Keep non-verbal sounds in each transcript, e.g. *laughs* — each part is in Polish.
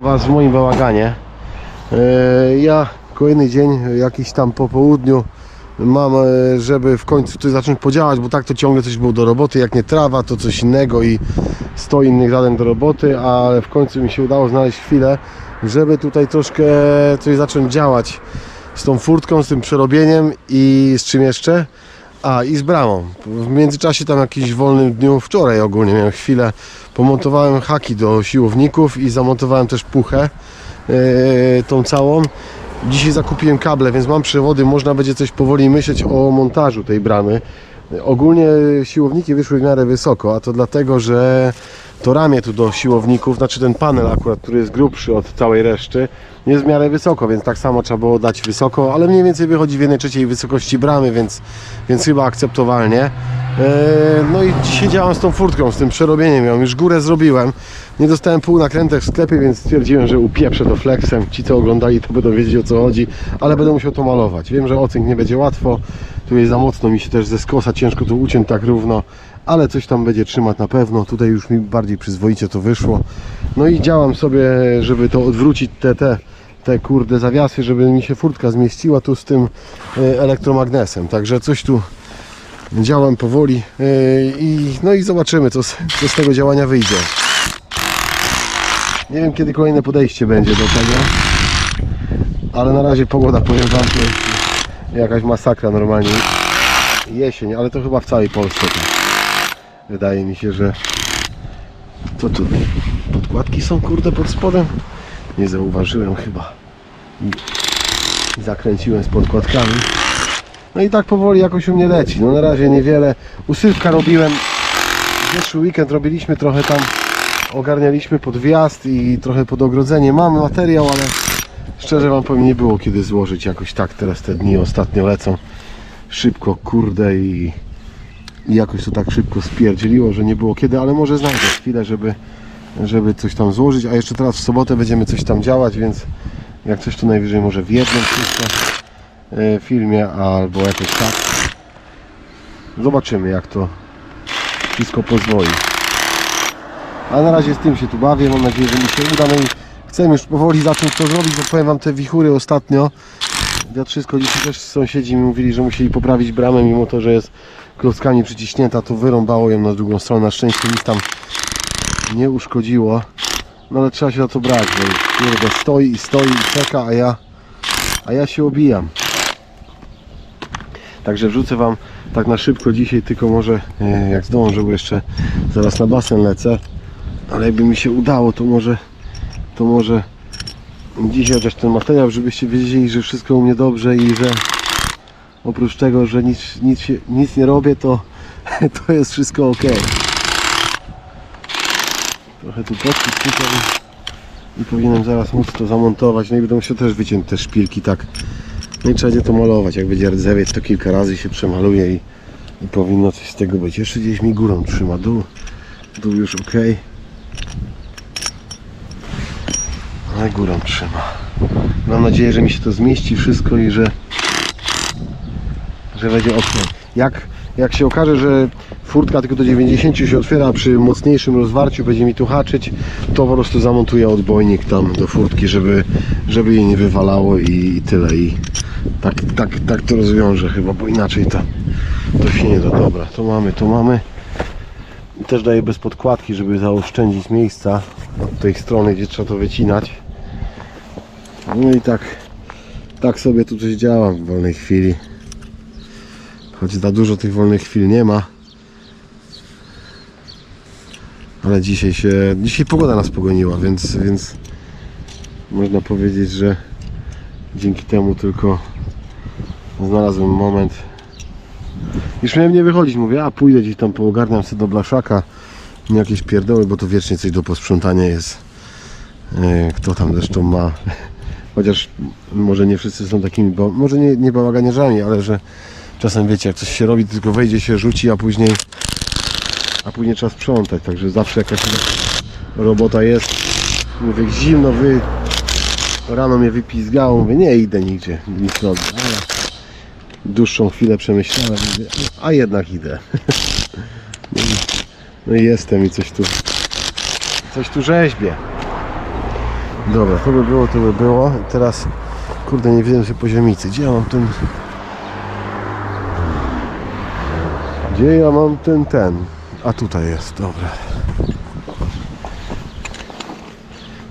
Was w moim bałaganie. E, Ja kolejny dzień, jakiś tam po południu mam, e, żeby w końcu tu zacząć podziałać, bo tak to ciągle coś było do roboty, jak nie trawa, to coś innego i 100 innych zadań do roboty, ale w końcu mi się udało znaleźć chwilę, żeby tutaj troszkę coś zacząć działać z tą furtką, z tym przerobieniem i z czym jeszcze? A i z bramą. W międzyczasie tam jakiś wolnym dniu, wczoraj ogólnie miałem chwilę, pomontowałem haki do siłowników i zamontowałem też puchę yy, tą całą. Dzisiaj zakupiłem kable, więc mam przewody, można będzie coś powoli myśleć o montażu tej bramy. Ogólnie siłowniki wyszły w miarę wysoko, a to dlatego, że to ramię tu do siłowników, znaczy ten panel akurat, który jest grubszy od całej reszty, jest w miarę wysoko, więc tak samo trzeba było dać wysoko, ale mniej więcej wychodzi w 1 trzeciej wysokości bramy, więc, więc chyba akceptowalnie. Eee, No i dzisiaj działam z tą furtką, z tym przerobieniem ją. Już górę zrobiłem. Nie dostałem pół nakrętek w sklepie, więc stwierdziłem, że upieprzę to flexem. Ci co oglądali to będą wiedzieć o co chodzi, ale będę musiał to malować. Wiem, że ocynk nie będzie łatwo. Tu jest za mocno mi się też ze skosa, ciężko to uciąć tak równo, ale coś tam będzie trzymać na pewno. Tutaj już mi bardziej przyzwoicie to wyszło. No i działam sobie, żeby to odwrócić te, te, te kurde zawiasy, żeby mi się furtka zmieściła tu z tym e, elektromagnesem. Także coś tu działam powoli e, i no i zobaczymy co z, co z tego działania wyjdzie. Nie wiem kiedy kolejne podejście będzie do tego, ale na razie pogoda powiem wam to jest jakaś masakra normalnie. Jesień, ale to chyba w całej Polsce. Wydaje mi się, że co tu? Podkładki są kurde pod spodem? Nie zauważyłem chyba. Zakręciłem z podkładkami. No i tak powoli jakoś u mnie leci. No na razie niewiele. Usypka robiłem. Zeszły weekend robiliśmy trochę tam. Ogarnialiśmy pod wjazd i trochę pod ogrodzenie. Mamy materiał, ale szczerze wam powiem nie było kiedy złożyć jakoś tak. Teraz te dni ostatnio lecą szybko, kurde i, i jakoś to tak szybko spierdzieliło, że nie było kiedy, ale może znajdę chwilę, żeby, żeby coś tam złożyć. A jeszcze teraz w sobotę będziemy coś tam działać, więc jak coś to najwyżej może w jednym e, filmie albo jakoś tak. Zobaczymy jak to wszystko pozwoli. A na razie z tym się tu bawię, mam nadzieję, że mi się uda. No i chcę już powoli zacząć to zrobić, bo powiem Wam te wichury ostatnio. Wiatr wszystko dzisiaj też sąsiedzi mi mówili, że musieli poprawić bramę, mimo to, że jest klockami przyciśnięta, to wyrąbało ją na drugą stronę. Na szczęście nic tam nie uszkodziło. No ale trzeba się za to brać, bo kurde, stoi i stoi i czeka, a ja, a ja się obijam. Także wrzucę Wam tak na szybko dzisiaj, tylko może e, jak zdążę, bo jeszcze zaraz na basen lecę. Ale jakby mi się udało, to może, to może dzisiaj chociaż ten materiał, żebyście wiedzieli, że wszystko u mnie dobrze i że oprócz tego, że nic, nic, się, nic nie robię, to, *laughs* to jest wszystko ok. Trochę tu tutaj i powinienem zaraz móc to zamontować. No i będę musiał też wyciąć te szpilki tak. No i trzeba będzie to malować. Jak będzie rdzewiec, to kilka razy się przemaluje i, i powinno coś z tego być. Jeszcze gdzieś mi górą trzyma. Dół, dół już ok. Ale górą trzyma. Mam nadzieję, że mi się to zmieści wszystko i że, że będzie ok. Jak, jak się okaże, że furtka tylko do 90 się otwiera przy mocniejszym rozwarciu, będzie mi tu haczyć, to po prostu zamontuję odbojnik tam do furtki, żeby, żeby jej nie wywalało i, i tyle. I tak, tak, tak to rozwiążę chyba, bo inaczej to, to się nie da. Dobra, to mamy, to mamy. Też daję bez podkładki, żeby zaoszczędzić miejsca od tej strony, gdzie trzeba to wycinać. No i tak, tak sobie tu coś działam w wolnej chwili. Choć za dużo tych wolnych chwil nie ma. Ale dzisiaj się, dzisiaj pogoda nas pogoniła, więc, więc można powiedzieć, że dzięki temu tylko znalazłem moment. Już miałem nie wychodzić, mówię, a pójdę gdzieś tam poogarniam sobie do blaszaka jakieś pierdoły, bo to wiecznie coś do posprzątania jest. E, Kto tam zresztą ma chociaż może nie wszyscy są takimi, bo może nie, nie bałaganiarzami, ale że czasem wiecie, jak coś się robi, tylko wejdzie się, rzuci, a później a później trzeba sprzątać, także zawsze jakaś robota jest. Mówię, zimno, wy rano mnie wypizgało, mówię, nie idę nigdzie, nic robię, ale dłuższą chwilę przemyślałem, mówię, a jednak idę. *laughs* No i- No i jestem i coś tu coś tu rzeźbię. Dobra, to by było, to by było. I teraz, kurde, nie wiem sobie poziomicy. Gdzie ja mam ten... Gdzie ja mam ten, ten? A tutaj jest, dobra.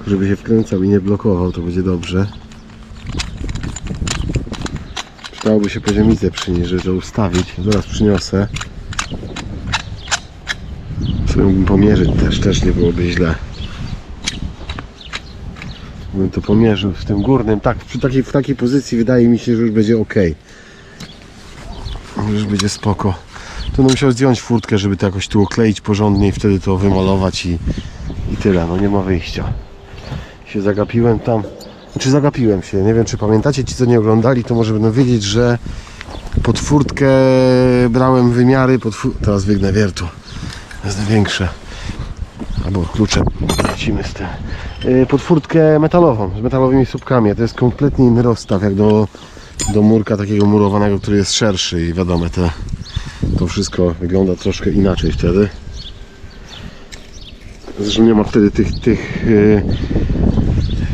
Żeby się wkręcał i nie blokował, to będzie dobrze. Przydałoby się poziomicę przyniżyć, że ustawić. Zaraz przyniosę. Sobie pomierzyć też, też nie byłoby źle. Bym to pomierzył w tym górnym. Tak, przy takiej, w takiej pozycji wydaje mi się, że już będzie ok. Już będzie spoko. Tu bym musiał zdjąć furtkę, żeby to jakoś tu okleić porządnie i wtedy to wymalować i, i tyle. No nie ma wyjścia. Się zagapiłem tam. Czy zagapiłem się? Nie wiem, czy pamiętacie ci, co nie oglądali, to może będą wiedzieć, że pod furtkę brałem wymiary. Pod fu- Teraz wygnę wiertu. Jest największe. Albo klucze lecimy z tym. Yy, Pod furtkę metalową, z metalowymi słupkami. To jest kompletnie inny rozstaw, jak do, do murka takiego murowanego, który jest szerszy i wiadomo, te, to wszystko wygląda troszkę inaczej wtedy. Zresztą nie ma wtedy tych, tych yy,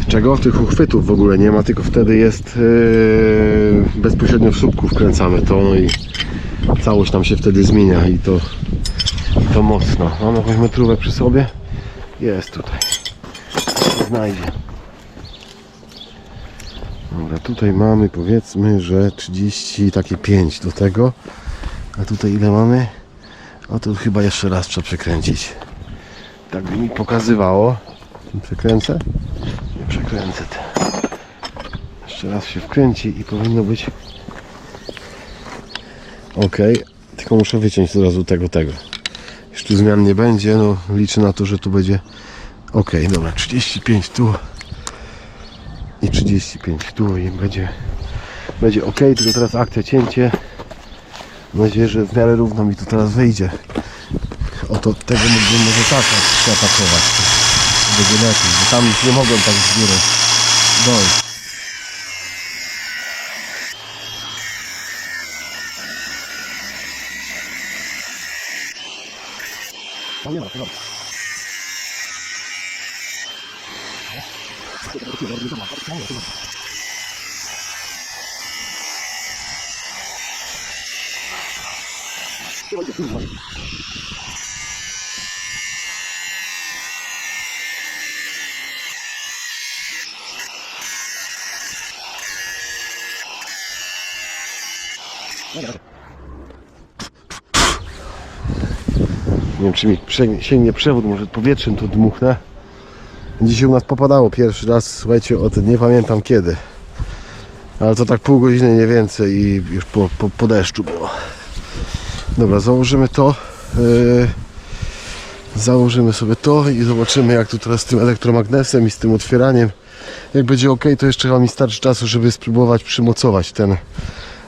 czego? Tych uchwytów w ogóle nie ma, tylko wtedy jest yy, bezpośrednio w słupku wkręcamy to no i całość nam się wtedy zmienia i to, to mocno. Mam jakąś metrówę przy sobie? Jest tutaj. Znajdzie. Dobra, tutaj mamy powiedzmy, że 30, takie 5 do tego. A tutaj ile mamy? A tu chyba jeszcze raz trzeba przekręcić. Tak by mi pokazywało. Przekręcę? Nie przekręcę. Te. Jeszcze raz się wkręci i powinno być ok. Tylko muszę wyciąć od razu tego, tego. Już tu zmian nie będzie, no liczę na to, że tu będzie ok. Dobra, 35 tu i 35 tu i będzie będzie ok, tylko teraz akcja cięcie. Mam nadzieję, że w miarę równo mi to teraz wyjdzie. Oto tego mógłbym może tak zaatakować. To będzie lepiej, bo tam już nie mogłem tak z góry dojść. Nie ma, Nie wiem, czy mi sięgnie przewód, może powietrzem tu dmuchnę. Dzisiaj u nas popadało pierwszy raz, słuchajcie, od nie pamiętam kiedy. Ale to tak pół godziny, nie więcej i już po, po, po deszczu było. Dobra, założymy to. Yy, założymy sobie to i zobaczymy jak tu teraz z tym elektromagnesem i z tym otwieraniem. Jak będzie ok, to jeszcze chyba mi starczy czasu, żeby spróbować przymocować ten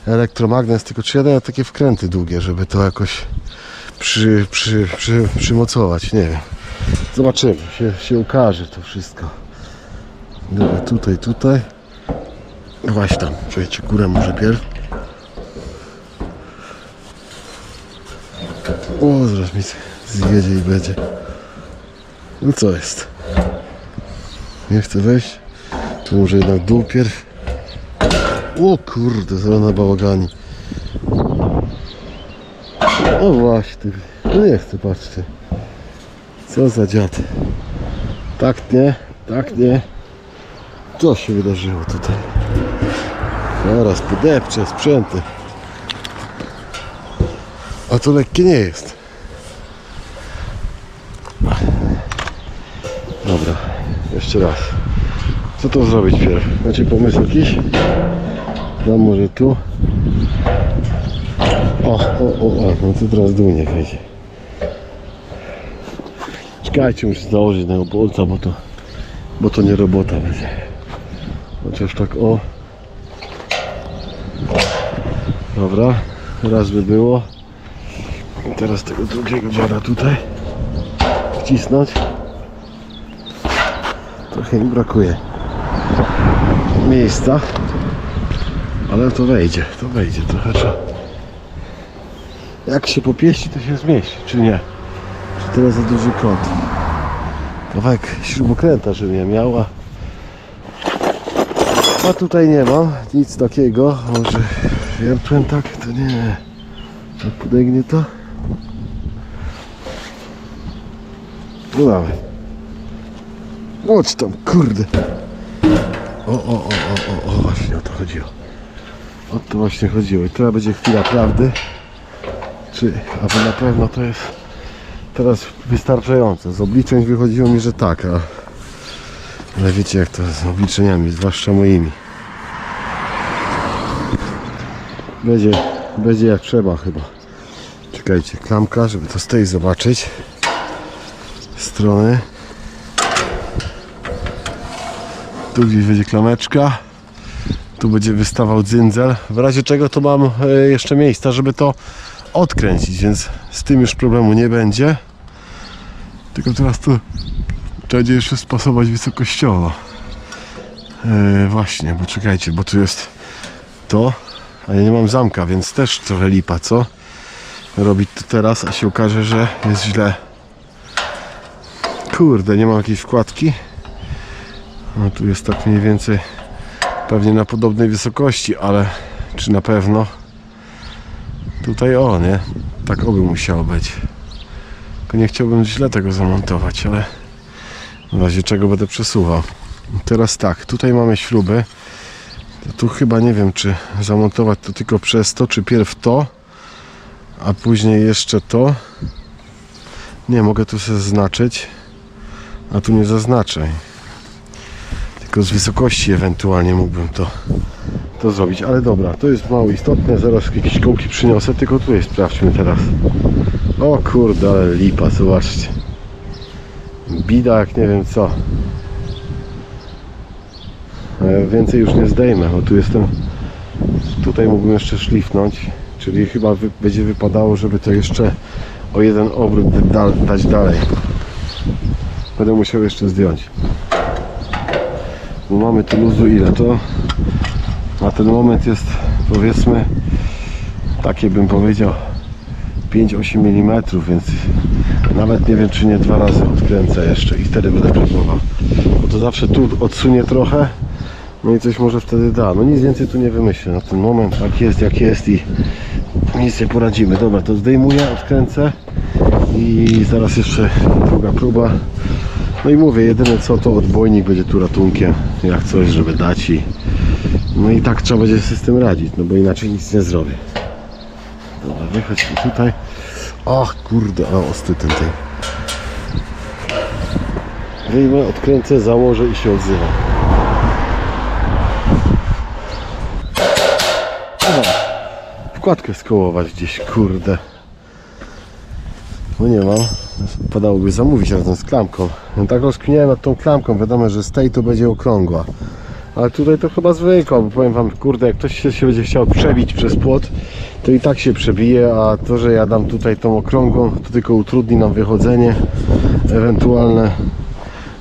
elektromagnes. Tylko czy ja daję takie wkręty długie, żeby to jakoś przy, przy, przy, przymocować, nie wiem. Zobaczymy, się, się ukaże to wszystko. Dobra, tutaj, tutaj. Właśnie tam, czekajcie, górę może pierw. O, zaraz mi zjedzie i będzie. No co jest? Nie chcę wejść. Tu może jednak dół pierw. O kurde, zrana bałagani. O właśnie, no nie chcę, patrzcie. Co za dziad. Tak nie, tak nie. Co się wydarzyło tutaj? Zaraz podepczę sprzęty. A to lekkie nie jest. Dobra, jeszcze raz. Co to zrobić pierw? Macie pomysł jakiś? Dam może tu. O, o, o, o, no to teraz dół nie wejdzie. Czekajcie, muszę założyć tego bolca, bo to, bo to nie robota będzie. Chociaż tak o. Dobra, raz by było. I teraz tego drugiego dziara tutaj wcisnąć. Trochę mi brakuje miejsca, ale to wejdzie, to wejdzie trochę trzeba. Jak się popieści, to się zmieści, czy nie? Teraz za duży kąt? Kawałek śrubokręta, żebym ja miała. A tutaj nie mam nic takiego. Może wiertłem tak? To nie. A podegnie to? No dawaj. Chodź tam, kurde. O, o, o, o, o, o, właśnie o to chodziło. O to właśnie chodziło. I teraz będzie chwila prawdy. Czy, albo na pewno to jest teraz wystarczające. Z obliczeń wychodziło mi, że tak, a ale wiecie jak to z obliczeniami, zwłaszcza moimi. Będzie, będzie jak trzeba chyba. Czekajcie, klamka, żeby to z tej zobaczyć. Strony. Tu gdzieś będzie klameczka. Tu będzie wystawał dzyndzel. W razie czego to mam e, jeszcze miejsca, żeby to odkręcić, więc z tym już problemu nie będzie. Tylko teraz tu trzeba jeszcze spasować wysokościowo. E, właśnie, bo czekajcie, bo tu jest to, a ja nie mam zamka, więc też trochę lipa, co? Robić to teraz, a się okaże, że jest źle. Kurde, nie mam jakiejś wkładki. No tu jest tak mniej więcej pewnie na podobnej wysokości, ale czy na pewno? Tutaj o, nie? Tak oby musiało być. Tylko nie chciałbym źle tego zamontować, ale w razie czego będę przesuwał. Teraz tak, tutaj mamy śruby. Tu chyba nie wiem, czy zamontować to tylko przez to, czy pierw to, a później jeszcze to. Nie, mogę tu sobie zaznaczyć, a tu nie zaznaczę. Tylko z wysokości ewentualnie mógłbym to, to zrobić, ale dobra, to jest mało istotne, zaraz jakieś kołki przyniosę, tylko tutaj sprawdźmy teraz. O kurde, ale lipa, zobaczcie. Bida jak nie wiem co. Ja więcej już nie zdejmę, bo tu jestem. Tutaj mógłbym jeszcze szlifnąć, czyli chyba wy, będzie wypadało, żeby to jeszcze o jeden obrót da, dać dalej. Będę musiał jeszcze zdjąć. Bo mamy tu luzu ile to na ten moment jest powiedzmy takie bym powiedział 5-8 mm, więc nawet nie wiem czy nie dwa razy odkręcę jeszcze i wtedy będę próbował. Bo to zawsze tu odsunie trochę, no i coś może wtedy da. No nic więcej tu nie wymyślę na ten moment, tak jest jak jest i nic nie poradzimy. Dobra, to zdejmuję, odkręcę i zaraz jeszcze druga próba. No i mówię, jedyne co to odbojnik będzie tu ratunkiem, jak coś, żeby dać i no i tak trzeba będzie z tym radzić, no bo inaczej nic nie zrobię. Dobra, wychodź tu tutaj. Ach, kurde, a ostry ten tej. Wyjmę, odkręcę, założę i się odzywam. Dobra. Wkładkę skołować gdzieś, kurde. No nie mam. Padałoby zamówić razem z klamką. No tak rozkminiałem nad tą klamką. Wiadomo, że z tej to będzie okrągła. Ale tutaj to chyba zwykła, bo powiem wam, kurde, jak ktoś się, się będzie chciał przebić przez płot, to i tak się przebije, a to, że ja dam tutaj tą okrągłą, to tylko utrudni nam wychodzenie ewentualne,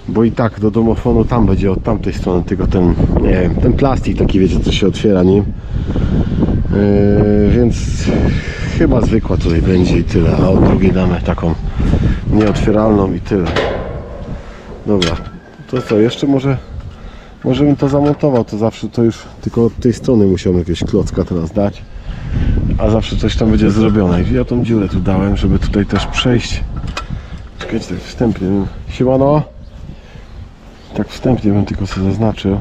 bo i tak do domofonu tam będzie od tamtej strony, tylko ten, nie wiem, ten plastik taki, wiecie, co się otwiera nim. Yy, więc chyba zwykła tutaj będzie i tyle, a od drugiej damy taką nieotwieralną i tyle. Dobra, to co, jeszcze może może bym to zamontował, to zawsze to już tylko od tej strony musiałem jakiegoś klocka teraz dać. A zawsze coś tam będzie zrobione. I ja tą dziurę tu dałem, żeby tutaj też przejść. Czekajcie, tak wstępnie. Siemano! Tak wstępnie bym tylko sobie zaznaczył.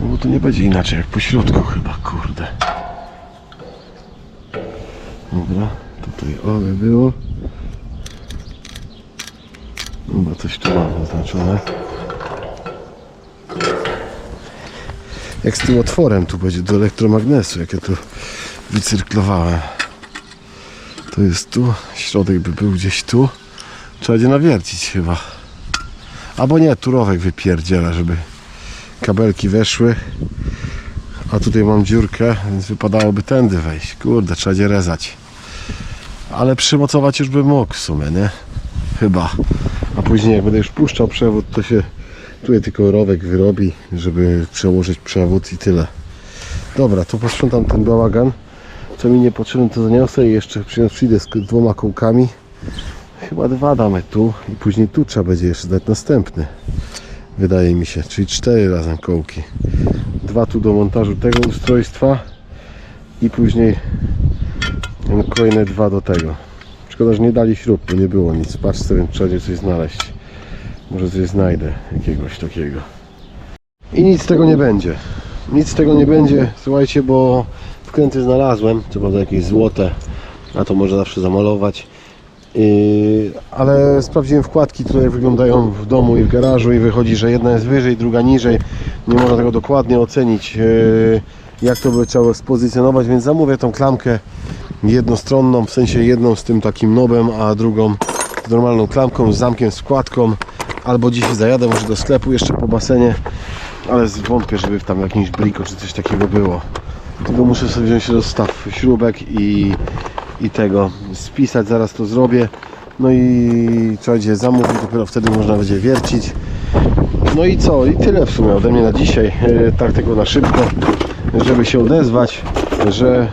No bo to nie będzie inaczej jak po środku chyba, kurde. Dobra, tutaj o by było. Dobra, coś tu mam zaznaczone. Jak z tym otworem tu będzie do elektromagnesu, jak ja tu wycyrklowałem. To jest tu, środek by był gdzieś tu. Trzeba będzie nawiercić chyba. Albo nie, turowek wypierdziela, żeby kabelki weszły. A tutaj mam dziurkę, więc wypadałoby tędy wejść. Kurde, trzeba będzie rezać. Ale przymocować już bym mógł w sumie, nie? Chyba. A później jak będę już puszczał przewód, to się Tutaj tylko rowek wyrobi, żeby przełożyć przewód i tyle. Dobra, to posprzątam ten bałagan. Co mi niepotrzebne to zaniosę i jeszcze przyjdę z dwoma kołkami. Chyba dwa damy tu i później tu trzeba będzie jeszcze dać następny. Wydaje mi się, czyli cztery razem kołki. dwa tu do montażu tego ustrojstwa i później kolejne dwa do tego. Szkoda, że nie dali śrub, bo nie było nic. Patrz trzeba gdzieś coś znaleźć. Może coś znajdę, jakiegoś takiego. I nic z tego nie będzie. Nic z tego nie będzie, słuchajcie, bo wkręty znalazłem, co prawda jakieś złote, a to można zawsze zamalować. Yy, ale sprawdziłem wkładki, które wyglądają w domu i w garażu i wychodzi, że jedna jest wyżej, druga niżej. Nie można tego dokładnie ocenić, yy, jak to by trzeba spozycjonować, więc zamówię tą klamkę jednostronną, w sensie jedną z tym takim nobem, a drugą z normalną klamką, z zamkiem, z wkładką. Albo dzisiaj zajadę może do sklepu jeszcze po basenie, ale wątpię, żeby tam jakimś bliko czy coś takiego było. Tylko muszę sobie wziąć rozstaw śrubek i, i tego spisać, zaraz to zrobię. No i trzeba będzie zamówić, dopiero wtedy można będzie wiercić. No i co? I tyle w sumie ode mnie na dzisiaj. E, Tak tylko na szybko, żeby się odezwać, że,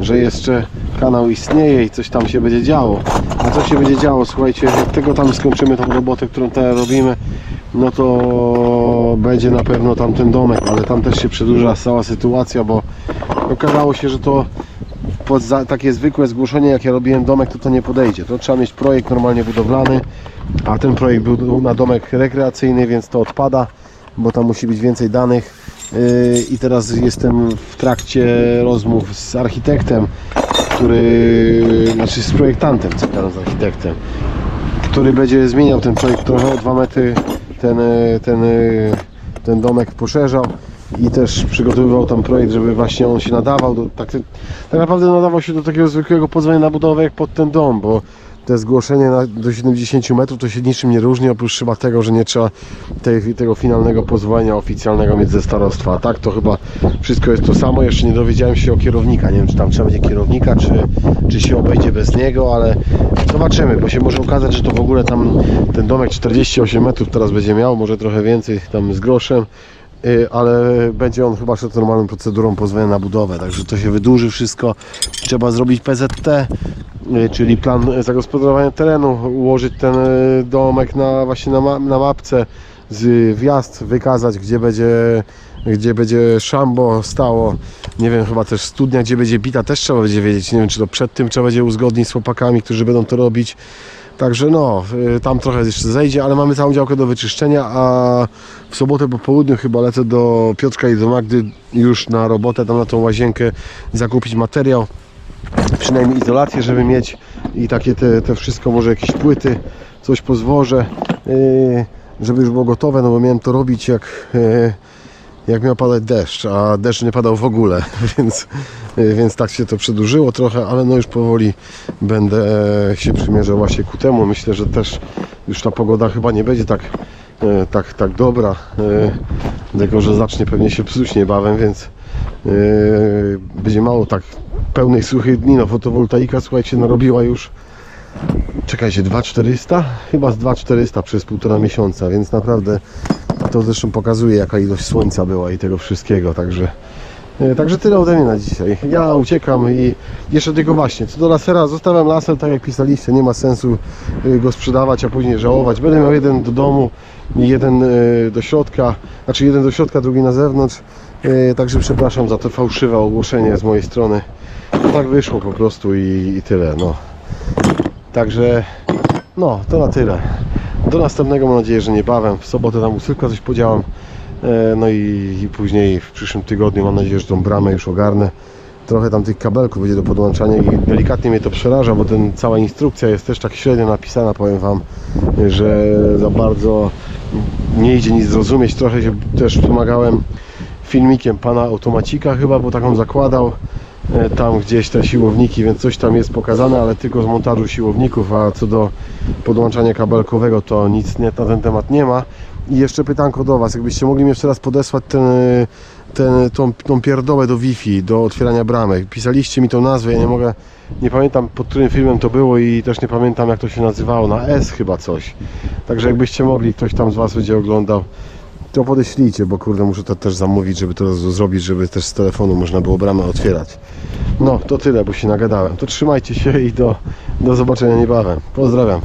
że jeszcze kanał istnieje i coś tam się będzie działo. A co się będzie działo? Słuchajcie, jak tego tam skończymy tą robotę, którą teraz robimy, no to będzie na pewno tam ten domek, ale tam też się przedłuża cała sytuacja, bo okazało się, że to pod takie zwykłe zgłoszenie, jak ja robiłem domek, to to nie podejdzie. To trzeba mieć projekt normalnie budowlany, a ten projekt był na domek rekreacyjny, więc to odpada, bo tam musi być więcej danych. Yy, I teraz jestem w trakcie rozmów z architektem, który, znaczy z projektantem, co teraz architektem, który będzie zmieniał ten projekt trochę o 2 metry, ten, e, ten, e, ten domek poszerzał i też przygotowywał tam projekt, żeby właśnie on się nadawał do, tak, tak naprawdę nadawał się do takiego zwykłego pozwolenia na budowę jak pod ten dom, bo te zgłoszenie na, do 70 metrów to się niczym nie różni, oprócz chyba tego, że nie trzeba tego finalnego pozwolenia oficjalnego mieć ze starostwa. Tak to chyba wszystko jest to samo. Jeszcze nie dowiedziałem się o kierownika. Nie wiem, czy tam trzeba będzie kierownika, czy, czy się obejdzie bez niego, ale zobaczymy, bo się może okazać, że to w ogóle tam ten domek 48 metrów teraz będzie miał, może trochę więcej tam z groszem. Y, ale będzie on chyba szedł normalną procedurą pozwolenia na budowę, także to się wydłuży wszystko. Trzeba zrobić PZT, y, czyli plan zagospodarowania terenu, ułożyć ten y, domek na, właśnie na, na mapce, z wjazd wykazać, gdzie będzie, gdzie będzie szambo stało. Nie wiem, chyba też studnia, gdzie będzie bita, też trzeba będzie wiedzieć. Nie wiem, czy to przed tym trzeba będzie uzgodnić z chłopakami, którzy będą to robić. Także no, y, tam trochę jeszcze zejdzie, ale mamy całą działkę do wyczyszczenia, a w sobotę po południu chyba lecę do Piotrka i do Magdy już na robotę, tam na tą łazienkę zakupić materiał, przynajmniej izolację, żeby mieć i takie te, te wszystko, może jakieś płyty, coś pozwożę, yy, żeby już było gotowe, no bo miałem to robić jak, yy, jak miał padać deszcz, a deszcz nie padał w ogóle, *laughs* więc, yy, więc tak się to przedłużyło trochę, ale no już powoli będę się przymierzał właśnie ku temu. Myślę, że też już ta pogoda chyba nie będzie tak, e, tak, tak dobra, e, tylko że zacznie pewnie się psuć niebawem, więc e, będzie mało tak pełnej suchych dni. No fotowoltaika, słuchajcie, narobiła już czekajcie, 2400? Chyba z 2400 przez półtora miesiąca, więc naprawdę to zresztą pokazuje jaka ilość słońca była i tego wszystkiego, także E, Także tyle ode mnie na dzisiaj. Ja uciekam i jeszcze tylko właśnie, co do lasera, zostawiam laser tak jak pisaliście, nie ma sensu y, go sprzedawać, a później żałować. Będę miał jeden do domu, jeden y, do środka, znaczy jeden do środka, drugi na zewnątrz. Także przepraszam za to fałszywe ogłoszenie z mojej strony. Tak wyszło po prostu i, i tyle, no. Także, no, to na tyle. Do następnego mam nadzieję, że niebawem. W sobotę tam u Sylwka coś podziałam. E, No i, i później w przyszłym tygodniu mam nadzieję, że tą bramę już ogarnę. Trochę tam tych kabelków będzie do podłączania i delikatnie mnie to przeraża, bo ten, cała instrukcja jest też tak średnio napisana, powiem Wam, że za bardzo nie idzie nic zrozumieć. Trochę się też pomagałem filmikiem pana Automacika chyba, bo taką zakładał tam gdzieś te siłowniki, więc coś tam jest pokazane, ale tylko z montażu siłowników, a co do podłączania kabelkowego to nic na ten temat nie ma. I jeszcze pytanko do Was, jakbyście mogli mi jeszcze raz podesłać ten, ten, tą, tą do Wi-Fi, do otwierania bramek. Pisaliście mi tą nazwę, ja nie mogę, nie pamiętam pod którym filmem to było i też nie pamiętam jak to się nazywało, na S chyba coś. Także jakbyście mogli, ktoś tam z Was będzie oglądał, to podeślijcie, bo kurde muszę to też zamówić, żeby to zrobić, żeby też z telefonu można było bramę otwierać. No, to tyle, bo się nagadałem. To trzymajcie się i do, do zobaczenia niebawem. Pozdrawiam.